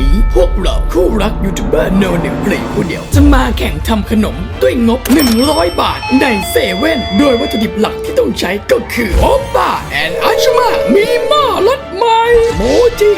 นี้ พวกเราคู่รักยูทูบเบอร์โนหนึ่งเพลงผู้เดียว จะมาแข่งทำขนมด้วยงบ 100 บาทในเซเว่นโดยวัตถุดิบหลักที่ต้องใช้ก็คือโอปป้าแอนอาชมามีม้อรสใหม่โมจิ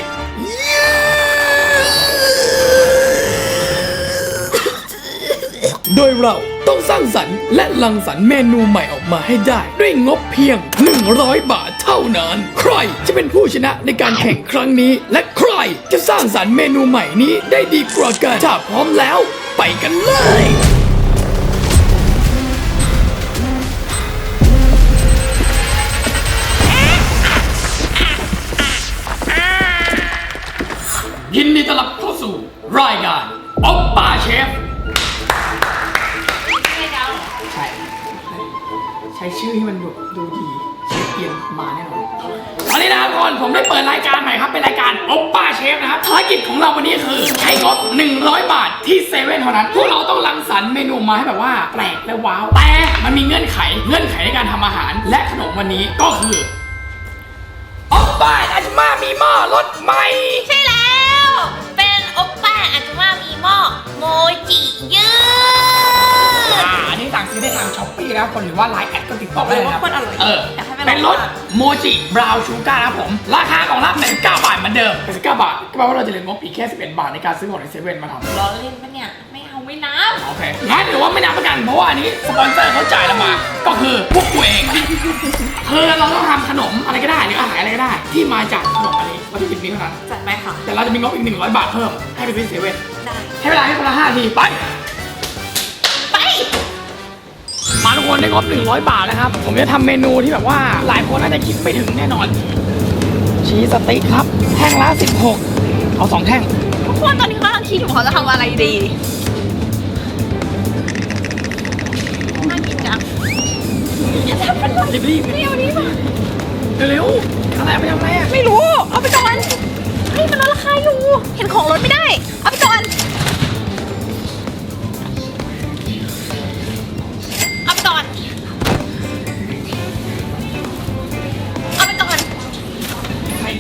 โดยเราต้องสร้างสรรค์และรังสรรค์เมนูใหม่ออกมาให้ได้ ด้วยงบเพียง 100 บาท เท่านั้น ใครจะเป็นผู้ชนะในการแข่งครั้งนี้ และใครจะสร้างสรรค์เมนูใหม่นี้ได้ดีกว่ากันถ้าพร้อมแล้ว ไปกันเลย ผมได้เปิดรายการใหม่ครับ เป็นรายการโอปป้าเชฟนะครับภารกิจของเราวันนี้คือ ใช้งบ100 บาทที่เซเว่นเท่านั้น พวกเราต้องรังสรรค์เมนูมาให้แบบว่าแปลกและว้าว แต่มันมีเงื่อนไข เงื่อนไขในการทำอาหาร และขนมวันนี้ก็คือโอปป้าอาจมามีหม้อรสใหม่ ใช่แล้ว เป็นโอปป้าอาจจะว่ามีหม้อโมจิยืด ทางช้อปปี้นะครับคนหรือว่าไลน์แอดก็ติดต่อได้เลยนะครับบอกเลยว่าโคตรอร่อยเอออยากให้ไปลองเป็นรสโมจิบราวน์ชูการ์นะครับผม ราคากล่องละ19 บาทเหมือนเดิมเป็น19บาทก็แปลว่าเราจะเหลืองบอีกแค่ 11 บาทในการซื้อของในเซเว่นมาทำล้อเล่นปะเนี่ย ไม่เอาไม่นับ โอเคงั้นถือว่าไม่นับประกัน เพราะว่าอันนี้สปอนเซอร์เขาจ่ายเรามา ก็คือพวกกูเอง คือเราต้องทำขนมอะไรก็ได้หรืออาหารอะไรก็ได้ ที่มาจากขนมอันนี้วัตถุดิบนี้เท่านั้นจัดไปค่ะ แต่เราจะมีงบอีก 100 บาทเพิ่มให้ไปซื้อเซเว่นได้ ให้เวลาให้คนละ5นาทีไปไป นได้งบ100 บาทนะครับ ผมจะทำเมนูที่แบบว่าหลายคนน่าจะคิดไม่ถึงแน่นอน ชีสสติ๊กครับ แท่งละ 16 เอาสองแท่ง ทุกคนตอนนี้เขากำลังคิดอยู่เขาจะทำอะไรดีน่ากินจังจะทำเป็นอะไรรีบๆเดี๋ยวนี้มาเร็วๆอะไรไปทำไมอะไม่รู้ เอาไปก่อนเฮ้ยมันลดราคาอยู่ เห็นของลดไม่ได้ เอาไปก่อน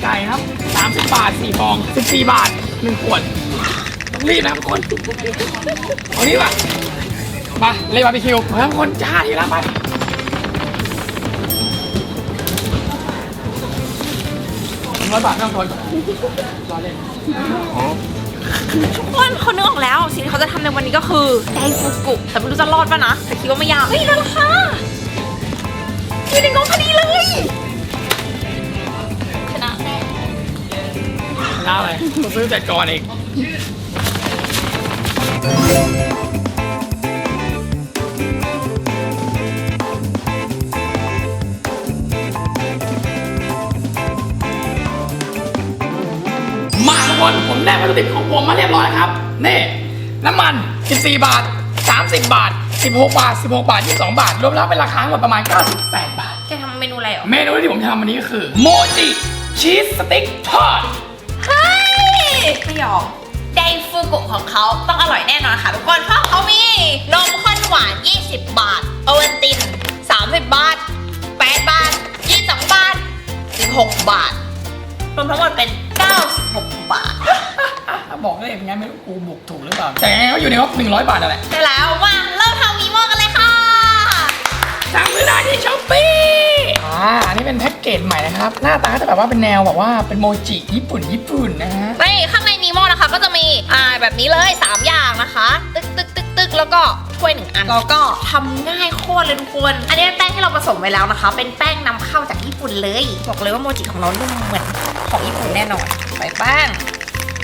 ไข่ไก่ครับ 30 บาท4ฟอง 14 บาท 1 ขวดต้องรีบนะทุกคนเอานี้ป่ะมาเลยบาร์บีคิวมาทุกคนจ้าทีละไปร้อยบาทไม่ต้องทนรอเล่นทุกคนเขานึกออกแล้ว สิ่งที่เขาจะทำในวันนี้ก็คือไดฟูกุแต่ไม่รู้จะรอดป่ะนะแต่คิดว่าไม่ยากเฮ้ยลดราคาอยู่ในงพอดีเลย น้าอะไรผมซื้อแต่ก่อนเองมาทุกคนผมได้วัตถุดิบของผมมาเรียบร้อยครับ นี่ น้ำมัน 14 บาท 30 บาท 16 บาท 16 บาท 22 บาท รวมแล้วเป็นราคาทั้งหมดประมาณ 98 บาทแกทำเมนูอะไรเหรอ เมนูที่ผมจะทำวันนี้ก็คือ โมจิชีสสติ๊กทอดเฮ้ย ไม่ยอมไดฟูกุของเขาต้องอร่อยแน่นอนค่ะทุกคน เพราะเขามีนมข้นหวาน 20 บาท โอวัลติน 30 บาท 8 บาท 22 บาท 16 บาท รวมทั้งหมดเป็น 96 บาท บอกได้ยังไงไม่รู้กูบุกถูกหรือเปล่า แต่ยังไงก็อยู่ในงบ100บาทนั่นแหละใช่แล้วมาเริ่มทำมีโมกันเลยค่ะ สั่งซื้อได้ที่ช้อปปี้ อ่าอันนี้เป็นแพ็กเกจใหม่นะครับ หน้าตาก็จะแบบว่าเป็นแนวแบบว่าเป็นโมจิญี่ปุ่นญี่ปุ่นนะฮะในข้างในนีโม่นะคะ ก็จะมีอ่าแบบนี้เลย 3 อย่างนะคะ ตึกตึกตึกตึกแล้วก็ถ้วยหนึ่งอันแล้วก็ทำง่ายโคตรเลยทุกคน อันนี้เป็นแป้งที่เราผสมไว้แล้วนะคะ เป็นแป้งนำเข้าจากญี่ปุ่นเลย บอกเลยว่าโมจิของเรานุ่มเหมือนของญี่ปุ่นแน่นอนใส่แป้ง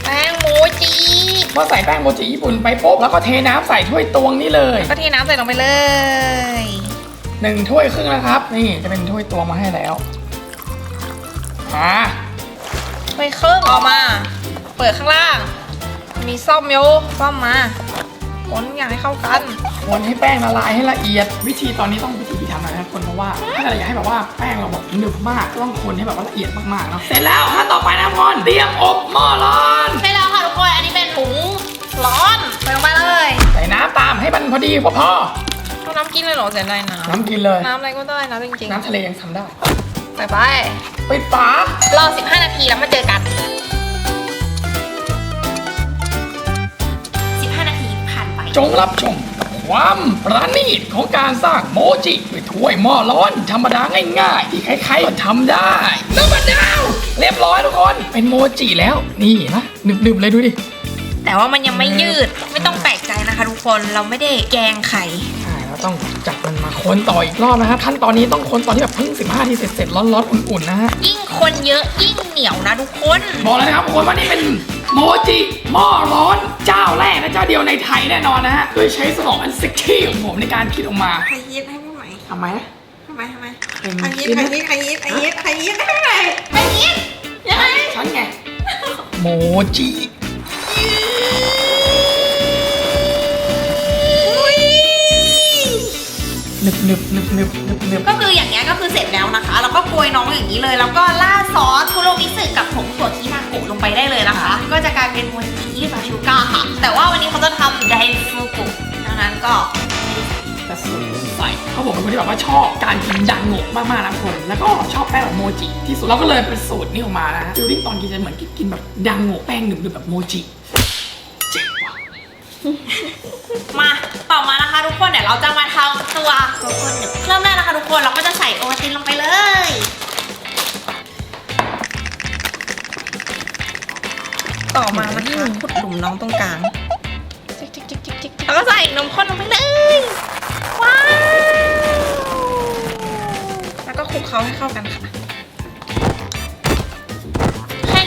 แป้งโมจิพอใส่แป้งโมจิญี่ปุ่นไปปุ๊บแล้วก็เทน้ำใส่ถ้วยตวงนี่เลย ก็เทน้ำใส่ลงไปเลย หนึ่งถ้วยครึ่งนะครับ นี่จะเป็นถ้วยตวงมาให้แล้วอ่าไปครึ่งออกมา เปิดข้างล่าง มีซ่อมโยซ่อมมาคนอย่างให้เข้ากันคนให้แป้งละลายให้ละเอียด วิธีตอนนี้ต้องพิถีพิถันหน่อยนะครับคนเพราะว่าถ้าเราอยากให้แบบว่าแป้งเราแบบหนึบมากก็ต้องคนให้แบบว่าละเอียดมากๆเนาะเสร็จแล้วขั้นต่อไปนะพอนเตรียมอบหม้อร้อนใช่แล้วค่ะทุกคนอันนี้เป็นถุงร้อนใส่ลงไปเลยใส่น้ำตามให้มันพอดีพอพอเอา น้ำกินเลยเหรอเสียดายน้น้ำกินเลยำน้ำอะไรก็ได้นะจริงน้ำทะเลยังทำได้ๆไปไปปิดฝารอ 15 นาทีแล้วมาเจอกันจงรับชมกับความประณีตของการสร้างโมจิด้วยถ้วยหม้อร้อนธรรมดาง่ายๆ ที่ใครๆก็ทำได้น้ำมันดาวเรียบร้อยทุกคน เป็นโมจิแล้ว นี่นะหนึบๆเลยดูดิ แต่ว่ามันยังไม่ยืด ไม่ต้องแปลกใจนะคะทุกคน เราไม่ได้แกงไข่ใช่เรา ต้องจับมันมาคนต่ออีกรอบนะฮะขั้นตอนนี้ต้องคนตอนที่แบบเพิ่ง 15ทีเสร็จๆร้อนๆอุ่นๆนะฮะยิ่งคนเยอะยิ่งเหนียวนะทุกคน บอกเลยนะครับทุกคนว่านี่เป็นโมจิหม้อร้อนเจ้าแรกและเจ้าเดียวในไทยแน่นอนนะฮะโดยใช้สมองอันเซ็กซี่ของผมในการคิดออกมาใครยิบให้พี่ไหมทำไมนะทำไมทำไมเป็นใครยิบใครยิบใครยิบใครยิบใครยิบให้ไหมใครยิบยังไงฉันไงโมจิ หนึบหนึบหนึบหนึบหนึบหนึบก็คืออย่างเงี้ยก็คือเสร็จแล้วนะคะ แล้วก็โกยน้องอย่างนี้เลย แล้วก็ราดซอสคุโรมิสึกับผงถั่วคินาโกะลงไปได้เลยนะคะ ก็จะกลายเป็นโมจิยี่บาชูก้าค่ะ แต่ว่าวันนี้เขาจะทำไดฟูกุดังนั้นก็แต่สูตรใสเขาบอกเป็นคนที่แบบว่าชอบการกินดังโงกมากๆนะทุกคน แล้วก็ชอบแป้งแบบโมจิที่สุดเราก็เลยเป็นสูตรนี้ออกมานะฮะฟิลลิ่งตอนกินจะเหมือนกินแบบดังโงกแป้งหนึบๆแบบโมจิเจ๋งว่ะ มาต่อมานะคะทุกคนเดี๋ยวเราจะมาทำ ตัวโกโก้หนึบเริ่มแรกนะคะทุกคนเราก็จะใส่โอวัลตินลงไปเลยต่อมานะคะขุดหลุมน้องตรงกลางจิกจิกจิกจิกจิกแล้วก็ใส่นมข้นลงไปเลยว้าวแล้วก็คลุกเคล้าให้เข้ากันค่ะ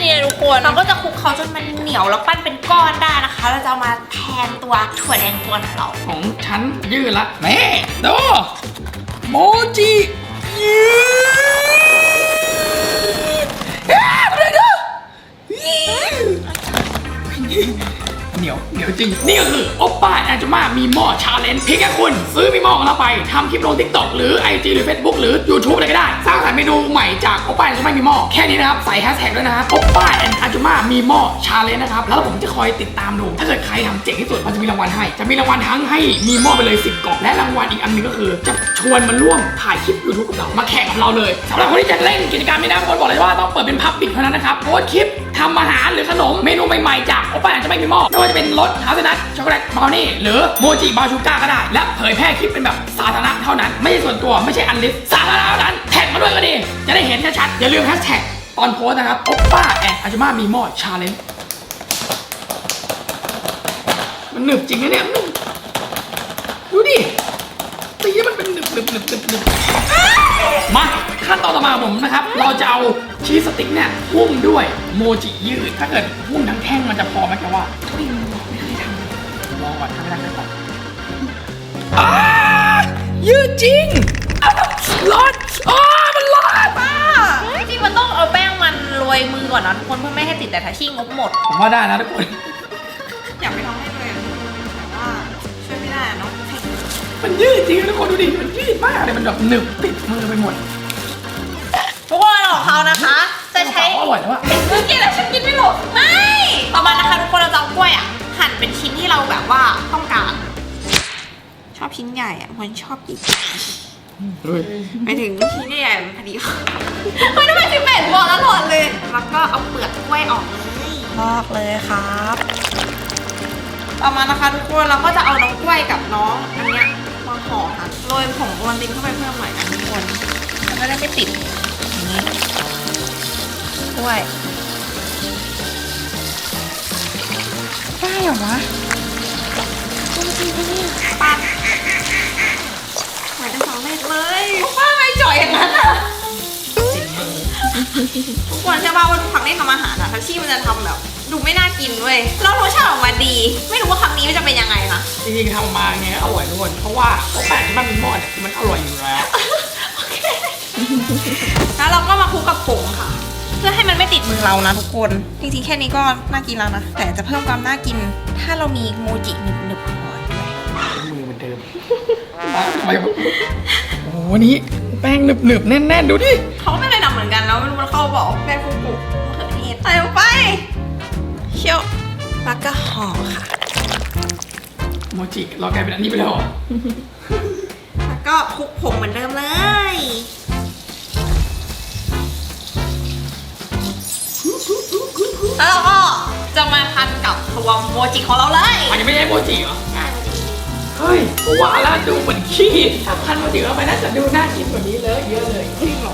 แค่นี้เลยทุกคนเราก็จะคลุกเคล้าจนมันเหนียวแล้วปั้นเป็นก้อนได้นะคะ เราจะเอามาแทนตัวถั่วแดงกวนของเรา ของฉันยืดละแม่ดูโมจิยืดเอ๊ะอะไรนะเหนียวเห นียวจริง นี่ก็คือโอปป้าแอนจูมามีหม้อชาเลนจ์เพียงแค่คุณ ซื้อมีหม้อของเราไปทำคลิปลงทิกตอกหรือ IG หรือ Facebook หรือ YouTube อะไรก็ได้ สร้างสรรค์เมนูใหม่จากโอปป้าแอนจูมามีหม้อแค่นี้นะครับ ใส่แฮชแท็กด้วยนะครับโอปป้าแอนจูมามีหม้อชาเลนจ์นะครับ แล้วผมจะคอยติดตามดู ถ้าเกิดใครทำเจ๋งที่สุดมันจะมีรางวัลให้ จะมีรางวัลทั้งให้มีหม้อไปเลย 10กล่องและรางวัลอีกอันหนึงก็คือ จะชวนมาร่วมถ่ายคลิป YouTube กับเรามาแข่งกับเราเลยสำหรับคนที่จะเล่นกิจกรรมนี้นะคนบอกเลยว่าต้องเปิดเป็นพับบิกเท่านั้นนะครับโพสต์คลิปทำอาหารหรือขนมเมนูใหม่ๆจากโอป้าจะไม่มีหม้อไม่ว่าจะเป็นรสฮาสนัทช็อกโกแลตบราวนี่หรือโมจิบาชูก้าก็ได้ และเผยแพร่คลิปเป็นแบบสาธารณะเท่านั้น ไม่ใช่ส่วนตัวไม่ใช่อันลิสสาธารณะเท่านั้นแท็กมาด้วยก็ดี จะได้เห็นชัดๆอย่าลืมแฮชแท็กตอนโพสนะครับโอป้าแอนอาจุมามีมอชาเลนจ์มันหนึบจริงนะเนี่ยดูดิตีแล้มันเป็นหนึบหนึบหนึบหนึบหนึบมาขั้นตอนต่อมาผมนะครับ เราจะเอาชีสสติ๊กเนี่ยหุ้มด้วยโมจิยืด ถ้าเกิดหุ้มทั้งแท่งมันจะพอไหมแกว่า ก่อนทำไม่ได้ไม่ต้องอ่ายืดจริงอะร้อนอ่ามันร้อนอะจริงๆมันต้องเอาแป้งมันโรยมือก่อนนะทุกคนเพื่อไม่ให้ติดแต่ถ้าชิ่งงบหมด ผมว่าได้นะทุกคน อยากไปทำให้เลยอะแต่ว่าช่วยไม่ได้อะเนาะมันยืดจริงนะทุกคนดูดิ มันยืดมากเลยมันแบบหนึบติดมือไปหมดทุกคนของเขานะคะ จะใช้อร่อยแล้วอะ เมื่อกี้แหละฉันกินไม่หมดไม่ ต่อมานะคะทุกคนเราจะเอากล้วยอะ หั่นเป็นชิ้นที่เราแบบว่าต้องการ ชอบชิ้นใหญ่อะมันชอบหยิบเฮ้ยไปถึงชิ้นใหญ่ๆมันพอดีเฮ้ยทำไมสิบแปดบอกตลอดเลย แล้วก็เอาเปลือกกล้วยออกเลยลอกเลยครับต่อมานะคะทุกคนเราก็จะเอาน้องกล้วยกับน้องอันเนี้ยมาห่อค่ะโรยผงโอวัลตินเข้าไปเพิ่มหน่อยนะทุกคนมันก็ได้ไม่ติดอย่างนี้กล้วย ได้เหรอวะจริงๆปะเนี่ยปัดเหมือนจะสองเม็ดเลยว่าไม่จ่อยอย่างนั้นอะทุกคนจะว่าวันทุกครั้งที่ทำอาหารอะทัชชี่มันจะทำแบบ ดูไม่น่ากินเว้ยแล้วรสชาติออกมาดี ไม่รู้ว่าครั้งนี้มันจะเป็นยังไงนะจริงๆทำมาไงก็อร่อยทุกคนเพราะว่าโอป้าที่มันมีหม้อเนี่ยมันอร่อยอยู่แล้วแล้วเราก็มาคลุกกับผงค่ะเพื่อให้มันไม่ติดมือเรานะทุกคน จริงๆแค่นี้ก็น่ากินแล้วนะ แต่จะเพิ่มความน่ากิน ถ้าเรามีโมจิหนึบๆห่อด้วยมือเหมือนเดิมทำไมโอ้โหวันนี้แป้งหนึบๆแน่นๆดูดิเขาไม่เคยทำเหมือนกันแล้วไม่รู้ว่าเขาบอกแป้งฟูกุมะเขือเทศใส่ลงไปเชี่ยวแล้วก็ห่อค่ะ โมจิเรากลายเป็นอันนี้ไปแล้วเหรอแล้วก็คลุกผงเหมือนเดิมเลย มาพันกับตัวโมจิของเราเลยอันนี้ไม่ใช่โมจิเหรอได้พอดีเฮ้ยกูว่าแล้วดูเหมือนขี้ถ้าพันมาถึงเอาไปน่าจะดูน่ากินกว่านี้เลยเยอะเลยจริงเหรอ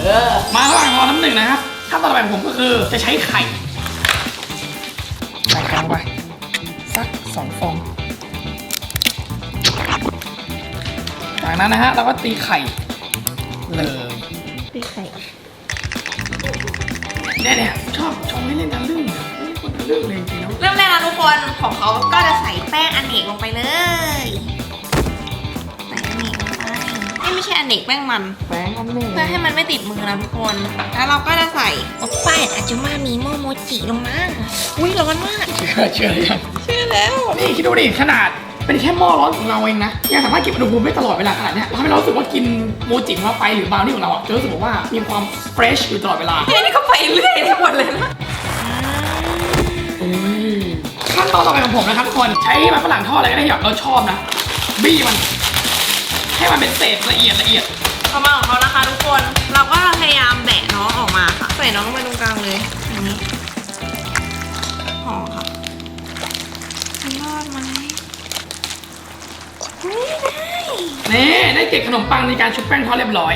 เออมาระหว่างรอน้ำหนึ่งนะครับขั้นตอนต่อไปของผมก็คือจะใช้ไข่ใส่กลางไปสักสองฟองจากนั้นนะฮะเราก็ตีไข่เลยตีไข่เนี่ยเนี่ยชอบชงให้เล่นทะลึ่งอะ เล่นคนทะลึ่งเลยจริงๆแล้วเริ่มแรกนะทุกคนของเขาก็จะใส่แป้งอเนกลงไปเลยใส่อเนกลงไปเอ้ยไม่ใช่อเนกแป้งมัน แป้งอันนี้เพื่อให้มันไม่ติดมือนะทุกคน แล้วเราก็จะใส่โอปป้าอาจุมามีโมโมจิลงมาอุ้ยร้อนมากเชื่อเชื่อหรือยังเชื่อแล้วนี่คิดดูดิขนาดเป็นแค่หม้อร้อนของเราเองนะยังสามารถเก็บอุณหภูมิได้ตลอดเวลาขนาดเนี้ยทำให้เรารู้สึกว่ากินโมจิของเราไปหรือบราวนี่ของเราอะจะรู้สึกว่ามีความเฟรชอยู่ตลอดเวลาแค่นี้ก็ไปเรื่อยทั้งหมดเลยนะ ขั้นตอนต่อไปของผมนะครับทุกคนใช้มันฝรั่งทอดอะไรก็ได้ที่แบบเราชอบนะ บี้มัน ให้มันเป็นเศษละเอียดละเอียดต่อมาของเขานะคะทุกคน เราก็พยายามแบะน้องออกมาค่ะ ใส่น้องลงไปตรงกลางเลยอย่างนี้ห่อค่ะมันรอดไหมไม่ได้นี่ได้เกล็ดขนมปังในการชุบแป้งทอดเรียบร้อย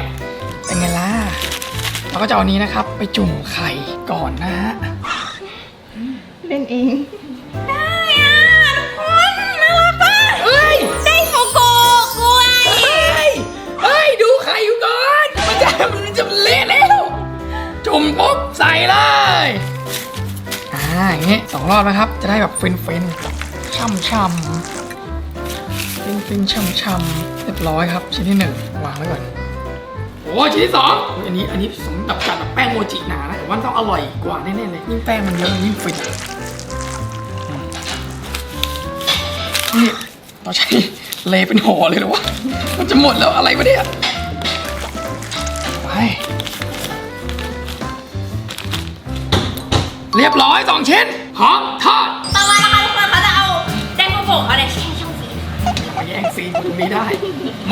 เป็นไงล่ะ เราก็จะเอาอันนี้นะครับ ไปจุ่มไข่ก่อนนะฮะ เล่นเอง ไข่อยู่ก่อน มันจะมันจะเละแล้ว จุ่มปุ๊บใส่เลย อ่าอย่างงี้สองรอบนะครับ จะได้แบบฟินฟินๆช่ำช่ำฟินฟินๆช่ำช่ำๆเรียบร้อยครับ ชิ้นที่หนึ่งวางไว้ก่อนโอ้ชิ้นที่สองอุ๊ยอันนี้อันนี้สมแบบจัดแบบแป้งโมจิหนานะแต่ว่าต้องอร่อยกว่าแน่ๆเลยยิ่งแป้งมันเยอะยิ่งฟินอืมนี่เราใช้เลเป็นห่อเลยเหรอวะมันจะหมดแล้วอะไรวะเนี่ยไป เรียบร้อยสองชิ้นหอมทอดต่อมานะคะทุกคนเขาจะเอาไดฟูกุเขาเนี่ยแช่ช่องฟรีซมาแย่งซีนตรงนี้ได้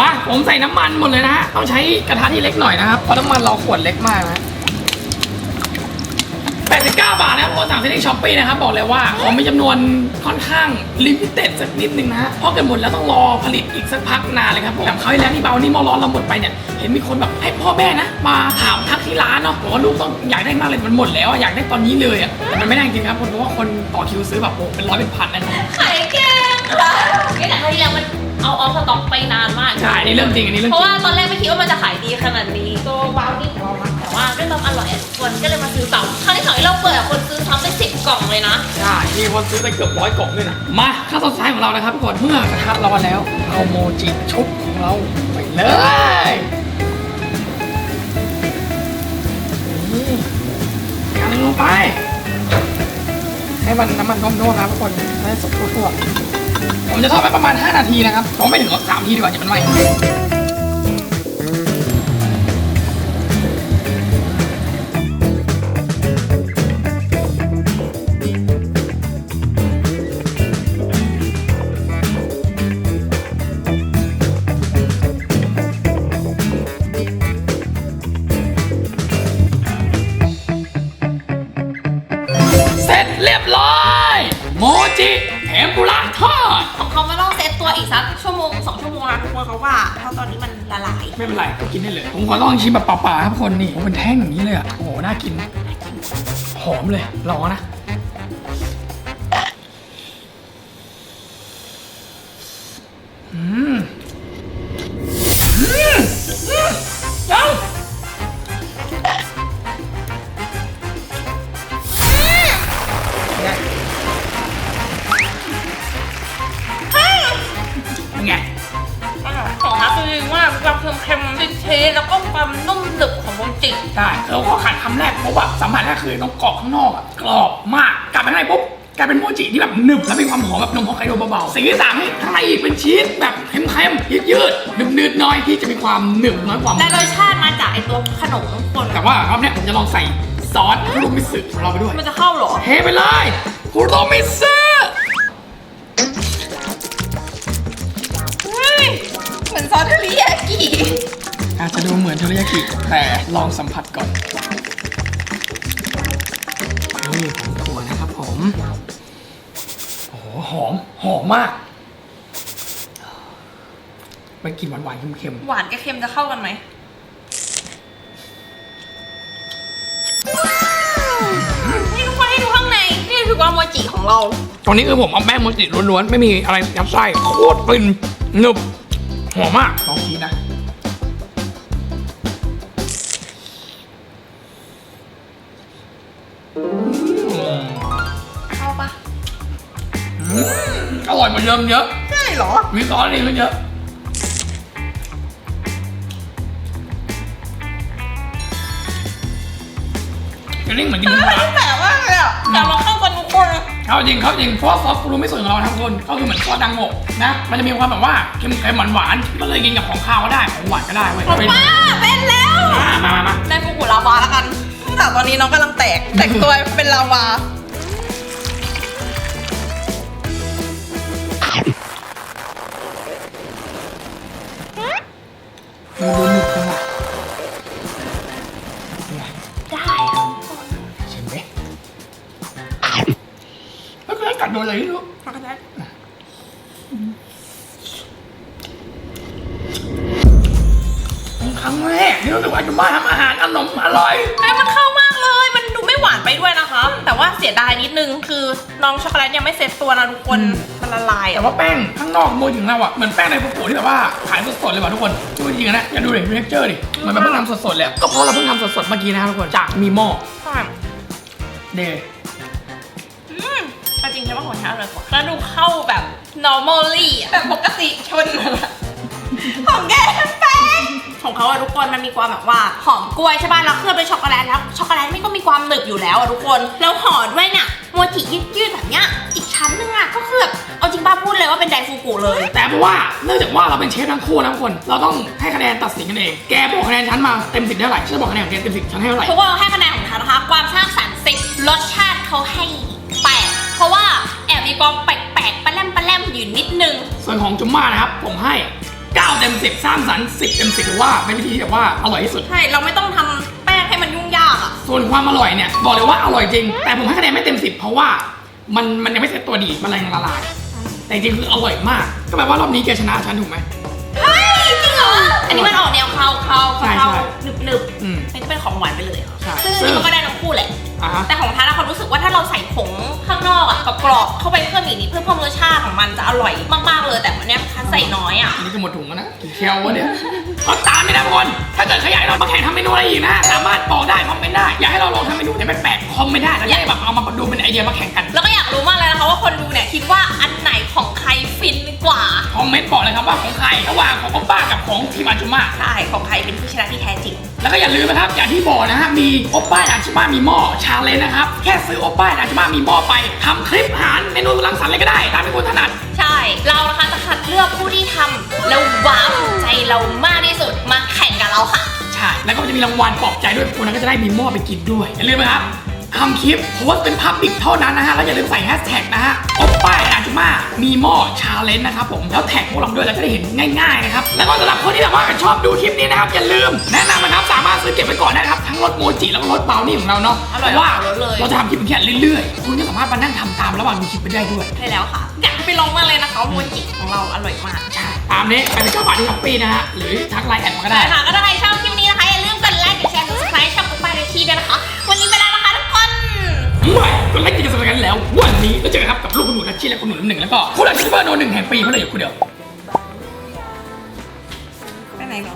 มาผมใส่น้ำมันหมดเลยนะฮะต้องใช้กระทะที่เล็กหน่อยนะครับเพราะน้ำมันเราขวดเล็กมากนะ 89 บาทนะครับคนสั่งที่ช้อปปี้นะครับ บอกเลยว่าของมีจำนวนค่อนข้างลิมิเต็ดสักนิดนึงนะเพราะเกิดหมดแล้วต้องรอผลิตอีกสักพักนานเลยครับแบบเขาวที่แล้วนี่เบานี่มอร้อนเราหมดไปเนี่ยเห็นมีคนแบบให้พ่อแม่นะมาถามทักที่ร้านเนาะบอกว่าลูกต้องอยากได้มากเลยมันหมดแล้วอะอยากได้ตอนนี้เลยอะแต่มันไม่ได้จริงครับคนเพราะว่าคนต่อคิวซื้อแบบโอ้เป็นร้อยเป็นพันนะครับ ไข่แกงค่ะเอ้ยแต่คราวที่แล้วมัน เอาออฟสต็อกไปนานมาก ใช่อันนี่เรื่องจริงอันนี้เรื่องเพจราะริง ว่าตอนแรกไม่คิดว่ามันจะขายดีขนาดนี้ตัววาวนี่ของเรานะแต่ว่าด้วยความอร่อยอะทุกคนก็เลยมาซื้อซ้ำครั้งที่สองที่เราเปิดอะคนซื้อซ้ำไปสิบกล่องเลยนะใช่ มีคนซื้อไปเกือบร้อยกล่องด้วยนะ มาขั้นตอนสุดท้ายของเรานะครับทุกคน เมื่อกระทะร้อนแล้ว เอาโมจิชุบของเราไปเลยนี่กันลงไป ให้มันน้ำมันท่วมๆนะทุกคนให้สุกทั่วๆ ผมจะทอดไปประมาณ 5 นาทีนะครับผมไม่ถึงหรอก3นาทีดีกว่าอย่ามันไหม้เสร็จเรียบร้อย โมจิเทมปุระ งสองชั่วโมงนะทุกคนเขาว่าเพราะตอนนี้มันละลายไม่เป็นไรกินได้เลย ผมขอลองชิมแบบเปล่าๆครับทุกคนนี่ผมเป็นแท่งอย่างนี้เลยอะโอ้โหน่ากิน หอมเลยลองนะ ของนักคือว่าความเค็มๆติดเทแล้วก็ความนุ่มหนึบของโมจิใช่เราขอขัดคำแรกเพราะว่าสัมผัสแรกคือต้องกรอบข้างนอกอะกรอบมากกลับไปข้างในปุ๊บกลายเป็นโมจิที่แบบหนึบแล้วมีความหอมแบบนมฮอกไกโดเบาๆสิ่งที่สามนี่ข้างในอีกเป็นชีสแบบเค็มๆยืดๆหนึบๆน้อยที่จะมีความหนึบน้อยกว่าและรสชาติมาจากไอตัวขนมคนแต่ว่ารอบเนี้ยผมจะลองใส่ซอสคุโรมิสึของเราไปด้วย มันจะเข้าเหรอเทไปเลยคุโรมิสึ ริยากิแต่ลองสัมผัสก่อน นี่ผงถั่วนะครับผม โอ้โหหอม หอมมาก มันกลิ่นหวานๆเค็มหวานกับเค็มจะเข้ากันไหม นี่ทุกคนให้ดูข้างใน นี่คือความโมจิของเรา ๆ ตอนนี้คือผมเอาแป้งโมจิล้วนๆ ไม่มีอะไรยัดไส้โคตรฟินหนึบหอมมาก ลอง อร่อยกว่าเดิมเยอะ ใช่เหรอ มีซอสนี่ก็เยอะจะเรียกเหมือนกินเฮ้หยมูมันแปลกมากเลยอะแต่มาเข้ากันทุกคนเขาจริงเขาจริงเพราะว่าซอสฟูรุไม่ส่วนของเราทั้งคนก็คือเหมือนซอสดังโงกนะ มันจะมีความแบบว่าเค็มๆหวานๆก็เลยกินกับของข้าวก็ได้ของหวานก็ได้เว้ยเป็นป้าเป็นแล้ว มามามามาได้ฟูกุลาวาแล้วกัน แต่ตอนนี้น้องกำลังแตก แตกตัวเป็นลาวา สียดายนิดนึงคือน้องช็อกโกแลตยังไม่เซ็ตตัวนะทุกคนมันละลายแต่อะว่าแป้งข้างนอกโมจิของเราอะเหมือนแป้งในฟุกุที่แบบว่าขายสดๆเลยว่ะทุกคนจริงๆนะอย่าดูเลยเท็กเจอร์ดิเหมือนแบบเพิ่งทำสดๆเลยอะก็เพราะเราเพิ่งทำสดๆเมื่อกี้นะครับทุกคนจากมีหม้อใช่เดย์อืมแต่จริงใช่ว่าของฉันอร่อยกว่าแล้วดูเข้าแบบ normally อะแบบปกติชนอะของแกแป้ง ของเขาอะทุกคนมันมีความแบบว่าหอมกล้วยใช่ป่ะแล้วเคลือบด้วยช็อกโกแลตแล้วช็อกโกแลตมันก็มีความหนึบอยู่แล้วอะทุกคนแล้วห่อด้วยเนี่ยโมจิยืดๆแบบเนี้ยอีกชั้นนึงอะก็คือแบบเอาจริงป้าพูดเลยว่าเป็นไดฟูกุเลย แต่เพราะว่าเนื่องจากว่าเราเป็นเชฟทั้งคู่นะทุกคน เราต้องให้คะแนนตัดสินกันเอง แกบอกคะแนนฉันมาเต็มสิบเท่าไหร่ฉันบอกคะแนนของแกเต็มสิบฉันให้เท่าไหร่ทุกคนให้คะแนนของฉันนะคะความสร้างสรรค์สิบรสชาติเขาให้แปดเพราะว่าแอบมีความแปลกๆปลาแลมปลาแลมอยู่นิดนึงส่วนของจุมม่านะครับผมให้ 9เต็ม10 สร้างสรรค์ 10 เต็ม10หรือว่าเป็นวิธีที่แบบว่าอร่อยที่สุด ใช่ เราไม่ต้องทำแป้งให้มันยุ่งยากอะ ส่วนความอร่อยเนี่ย บอกเลยว่าอร่อยจริง แต่ผมให้คะแนนไม่เต็ม 10 เพราะว่ามันมันยังไม่เซ็ตตัวดีมันยังละลาย แต่จริงๆคืออร่อยมาก ก็แปลว่ารอบนี้แกชนะฉันถูกไหม นนี้มันออกแนวคาวคาวใช่คาวใช่หนึบหนึบอืมอันนี้เป็นของหวานไปเลยอะใช่ซึ่งซึ่งมันก็ได้ทั้งคู่แหละ อะฮะ แต่ของทันอะเขารู้สึกว่าถ้าเราใส่ผงข้างนอกอะกรอบๆเข้าไปเพิ่มอีกนิดเพื่อเพิ่มรสชาติของมันจะอร่อยมากๆเลยแต่วันเนี้ยคันใส่น้อยอะ อันนี้ก็หมดถุงแล้วนะกี่เคียววะเนี่ยก็ตามไม่ได้ทุกคน ถ้าเกิดขยายเรามาแข่งทำเมนูอะไรอีกนะ สามารถบอกได้คอมเมนต์ได้ อยากให้เราลองทำเมนูไหนแปลกๆคอมเมนต์ได้แล้วจะได้แบบเอามาดูเป็นไอเดียมาแข่งกัน แล้วก็อยากรู้มากเลยนะคะ ว่าคนดูเนี่ยคิดว่าอันไหนของใครฟินกว่า คอมเมนต์บอกเลยครับว่าของใครระหว่างของป้าป้ากับของทีมอาจุมาใช่ของใครเป็นผู้ชนะที่แท้จริง แล้วก็อย่าลืมนะครับอย่างที่บอกนะฮะมีโอป้าอาจุมามีหม้อชาเลนนะครับ แค่ซื้อโอป้าอาจุมามีหม้อไปทำคลิปอาหารเมนูรังสรรค์อะไรก็ได้ ตามที่คุณถนัด ใช่ เรานะคะจะคัดเลือกผู้ที่ทำแล้วว้าวใจเรามากที่สุดมาแข่งกับเราค่ะ ใช่ แล้วก็จะมีรางวัลปลอบใจด้วยคนนั้นก็จะได้มีหม้อไปกินด้วยอย่าลืมนะครับ ทำคลิปโพสต์เป็นพับบิกเท่านั้นนะฮะ แล้วอย่าลืมใส่แฮชแท็กนะฮะโอป้าอาจุมามีหม้อชาเลนจ์นะครับผม แล้วแท็กพวกเราด้วยแล้วจะได้เห็นง่ายๆนะครับ แล้วก็สำหรับคนที่แบบว่าชอบดูคลิปนี้นะครับ อย่าลืมแนะนำนะครับสามารถซื้อเก็บไว้ก่อนได้นะครับ ทั้งรสโมจิแล้วก็รสเบลนี่ของเราเนาะอร่อยเพราะว่าหลายรสเลยเราจะทำคลิปอย่างเงี้ยเรื่อยๆ คุณก็สามารถมานั่งทำตามระหว่างดูคลิปไปได้ด้วย ใช่แล้วค่ะ อยากไปลองมากเลยนะคะโมจิของเราอร่อยมากใช่ตามนี้ไปเป็นเจ้าบ่าวที่ช้อปปี้นะฮะหรือทักไลน์แอดมาก็ได้ได้ค่ะก็ถ้าใครชอบคลิปนี้นะคะอย่าลืมกดไลค์กดแชร์กด subscribe ช่องปุ๊บป้าเดชี่ด้วยนะคะ ไม่ก็ไล่กินกันกันแล้ว วันนี้เราเจอกันครับกับลูกคุณหนูนัชชีและคุณหนูน้ำหนึ่งแล้วก็คุณอาชิเบอร์โนหนึ่งแห่งปีเพราเราอยู่คนเดียวไปไหนหรอ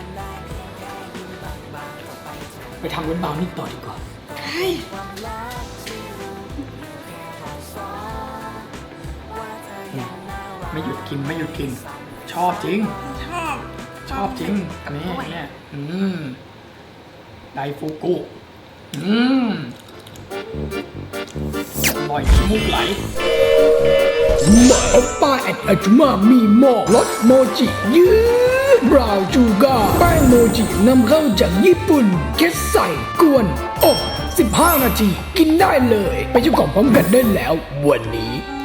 ไปทำวุ้นเบานี่ต่อดีกว่าอืมไม่หยุดกินไม่หยุดกิน ชอบจริง ชอบชอบจริงอันนี้เนี่ยอืมไดฟูกุอืม อยขี้มูกไหลมาอปป้าแอดอาจุมามีหม้อรสโมจิยืดบราวจูกาแป้งโมจินำเข้าจากญี่ปุ่นแค่ใส่กวนอบ15 นาที กินได้เลย ไปเจ้าของพร้อมกันได้แล้ว วันนี้